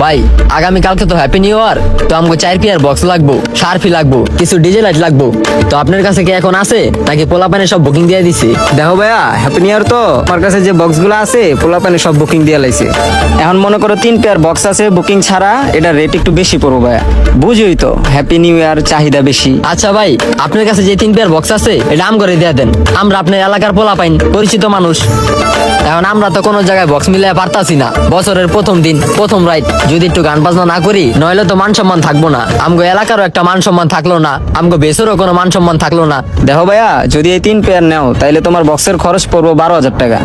ভাই আগামী কালকে তো হ্যাপি নিউ ইয়ার তো আমাকে চার পিয়ার বক্স লাগবো সার্ফি লাগবো কিছু ডিজে লাইট লাগবো। তো আপনার কাছে কি এখন আছে? নাকি পোলা পানে সব বুকিং দিয়ে দিছি? দেখো ভাইয়া হ্যাপি নিউ ইয়ার তো। আমার কাছে যে বক্সগুলো আছে পোলা পানে সব বুকিং দিয়ে লাইছে। এখন মনে করো তিন পেয়ার বক্স আছে বুকিং ছাড়া এটা রেট একটু বেশি পড়ব ভাইয়া। বুঝুই তো হ্যাপি নিউ ইয়ার চাহিদা বেশি। আচ্ছা ভাই আপনার কাছে যে তিন পেয়ার বক্স আছে এটা আম করে দিয়ে দেন। আমরা আপনার এলাকার পোলা পাইন পরিচিত মানুষ। এখন আমরা তো কোনো জায়গায় বক্স মিলাই পারতাছি না। বছরের প্রথম দিন, প্রথম রাইট যদি একটু গান বাজনা না করি, নইলে তো মান সম্মান থাকব না। আমগো এলাকারও একটা মান সম্মান থাকল না। আমগো বেসরও কোনো মান সম্মান থাকল না। দেখো ভাইয়া, যদি এই তিন পেয়ার নাও, তাইলে তোমার বক্সের খরচ পড়ব বারো হাজার টাকা।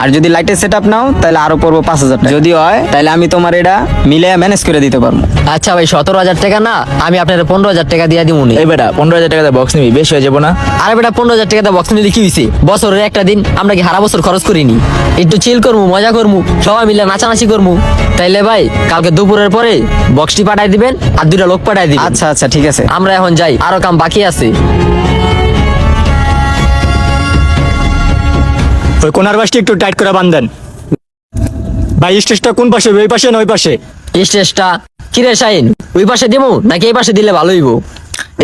আর যদি লাইটের সেট আপ নাও তাহলে আরও পড়ব পাঁচ হাজার টাকা। যদি হয় তাহলে আমি তোমার এটা মিলে ম্যানেজ করে দিতে পারব। আচ্ছা ভাই সতেরো হাজার টাকা না আমি আপনার পনেরো হাজার টাকা দিয়ে দিব এই বেটা পনেরো হাজার টাকা বক্স নিবি বেশি হয়ে যাব না। আরে বেটা পনেরো হাজার টাকা বক্স নিলে কি হয়েছে বছরের একটা দিন আমরা কি হারা বছর খরচ করিনি? একটু চিল করব মজা করব সবাই মিলে নাচানাচি করব তাইলে ভাই কালকে দুপুরের পরে বক্সটি পাঠাই দিবেন আর দুইটা লোক পাঠাই দিবেন। আচ্ছা আচ্ছা ঠিক আছে। আমরা এখন যাই আরও কাম বাকি আছে। ওই কোনার বাসটি একটু টাইট করে বান্ধেন ভাই স্টেজটা কোন পাশে? ওই পাশে না ওই পাশে? স্টেজটা? কিরে শাইন? ওই পাশে দিমু? নাকি এই পাশে দিলে ভালো হইব?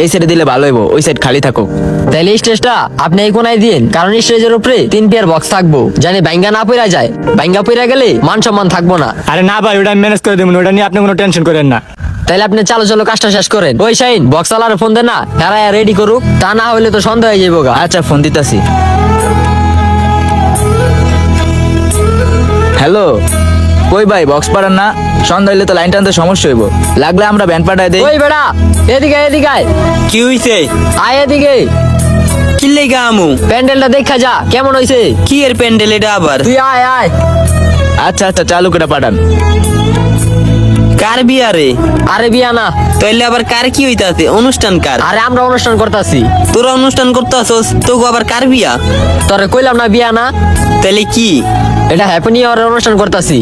এই সাইডে দিলে ভালো হইব ওই সাইড খালি থাকুক তাইলে স্টেজটা আপনি এই কোনায় দিন কারণ স্টেজের উপরে তিন পেয়ার বক্স থাকব। জানি ব্যাঙ্গা না পইরা যায়। ব্যাঙ্গা পইরা গেলে মান সম্মান থাকব না। আরে না ভাই ওটা ম্যানেজ করে দেবেন ওটা নিয়ে আপনি কোনো টেনশন করেন না। তাইলে আপনি চালো চালো কাজটা শেষ করেন। ওই শাইন বক্স আলার ফোন দেন না হেরায়া রেডি করুক। তা না হইলে তো সন্দেহ হয়ে যাব আচ্ছা ফোন দিতাছি। হ্যালো? কই ভাই বক্স পাড়ান না। সন্ধ্যা হইলে তো লাইন টানতে সমস্যা হইব। লাগলে আমরা ব্যান্ড পাঠাই দেই। ওই বেড়া? এদিকে এদিকে আয়। কি হইছে? আয় এদিকে। কি লেগা আমু? প্যান্ডেলটা দেখা যা কেমন হইছে? কি এর প্যান্ডেল এটা আবার? তুই আয় আয়। আচ্ছা আচ্ছা চালু করে পাঠান। কার বিয়া রে? আরে বিয়া না। তাইলে আবার কার কি হইতাছে? অনুষ্ঠান কার? আরে আমরা অনুষ্ঠান করতেছি। তোরা অনুষ্ঠান করতেছস তোকে আবার কার বিয়া? তোরে কইলাম না বিয়া না। তাইলে কি? এটা হ্যাপি নিউ ইয়ার অনুষ্ঠান করতেছি।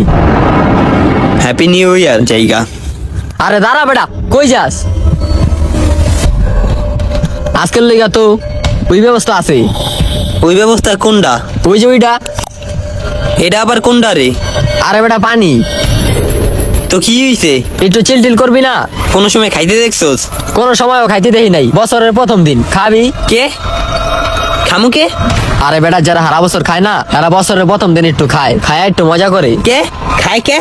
হ্যাপি নিউ ইয়ার জায়গা। আরে দাঁড়া বেটা কই যাস? আজকের লেগা তো ওই ব্যবস্থা আছে। ওই ব্যবস্থা কোনটা ওই যে ওইটা এটা আবার কোনটা রে? আরে বেটা পানি। তো কি হইছে? একটু চিল টিল করবি না? কোন সময় খাইতে দেখছস? কোনো সময়ও খাইতে দেখি নাই। বছরের প্রথম দিন। খাবি? কে? খামুকে আরে বেটা যারা হারা বছর খায় না তারা বছরের প্রথম দিন একটু খায়। খায় একটু মজা করে। কে? খায় কে?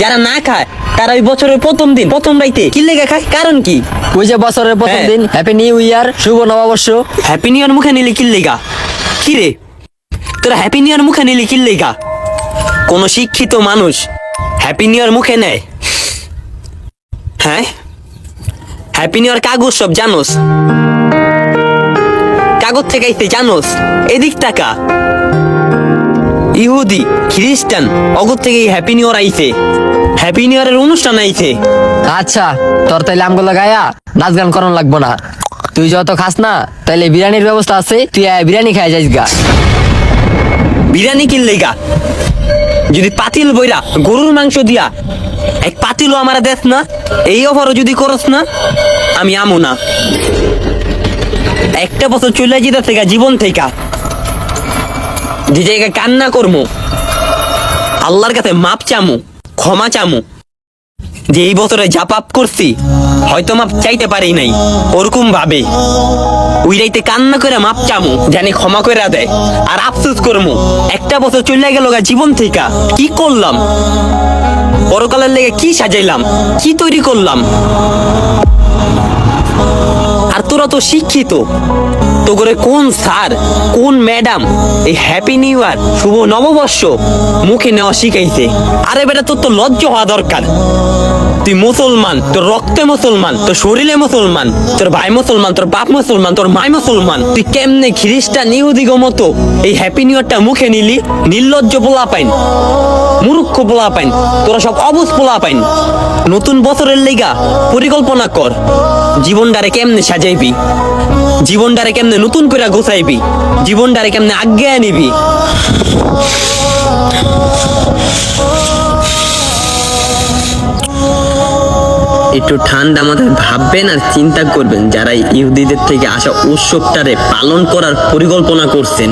যারা না খায় তারা ওই বছরের প্রথম দিন প্রথম রাইতে কি লেগে খায়? কারণ কি? ওই যে বছরের প্রথম হ্যাঁ। দিন হ্যাপি নিউ ইয়ার শুভ নববর্ষ। হ্যাপি নিউ ইয়ার মুখে নিলি কি লেগা? কি রে? তোরা হ্যাপি নিউ ইয়ার মুখে নিলি কি লেগা? কোন শিক্ষিত মানুষ হ্যাপি নিউ ইয়ার মুখে নেয়। হ্যাঁ? হ্যাপি নিউ ইয়ার কাগজ সব জানোস। কাগজ থেকে আইতে জানোস এদিক টাকা ইহুদি খ্রিস্টান অগর থেকে হ্যাপি নিউ ইয়ার আইছে। হ্যাপি নিউ ইয়ারের অনুষ্ঠান আইছে। আচ্ছা তোর তাইলে আমগুলো গায়া নাচ গান করন লাগবো না। তুই যত খাস না তাইলে বিরিয়ানির ব্যবস্থা আছে তুই আয় বিরিয়ানি খাই যাইস গা বিরিয়ানি কিনলে গা। যদি পাতিল বইরা গরুর মাংস দিয়া এক পাতিলও আমার দেখ না, এই অফারও যদি করস না, আমি আমু না। একটা বছর চলে যেতে থেকে, জীবন থেকে, যে জায়গায় কান্না করমু, আল্লাহর কাছে মাপ চামু, ক্ষমা চামু, যে এই বছরে যা পাপ করছি, হয়তো মাপ চাইতে পারি নাই, ওরকম ভাবে। ওই রাইতে কান্না করে মাপ চামু, জানি ক্ষমা করে দেয়। আর আফসোস করমু, একটা বছর চলে গেল গা জীবন থেকে, কি করলাম? পরকালের লেগে কি সাজাইলাম, কি তৈরি করলাম? আর তোরা তো শিক্ষিত তো করে কোন স্যার, কোন ম্যাডাম, এই হ্যাপি নিউ ইয়ার শুভ নববর্ষ, মুখে নেওয়া শিখাইছে। আরে বেটা, তোর তো লজ্জ হওয়া দরকার। তুই মুসলমান, তোর রক্তে মুসলমান, তোর শরীরে মুসলমান, তোর ভাই মুসলমান, তোর বাপ মুসলমান, তোর মাই মুসলমান। তুই কেমনে খ্রিস্টান ইহুদি মতো এই হ্যাপি নিউ ইয়ারটা মুখে নিলি? নির্লজ্জ পোলা পাইন মূর্খ পোলা পাইন তোরা সব অবুজ পোলা পাইন নতুন বছরের লেগা পরিকল্পনা কর, জীবনটারে কেমনে সাজাইবি? জীবনটারে কেমনে নতুন করে গোছাইবি? জীবনটারে কেমনে আজ্ঞা নিবি একটু ঠান্ডা মাথায় ভাববেন আর চিন্তা করবেন, যারা ইহুদিদের থেকে আসা উৎসবটারে পালন করার পরিকল্পনা করছেন।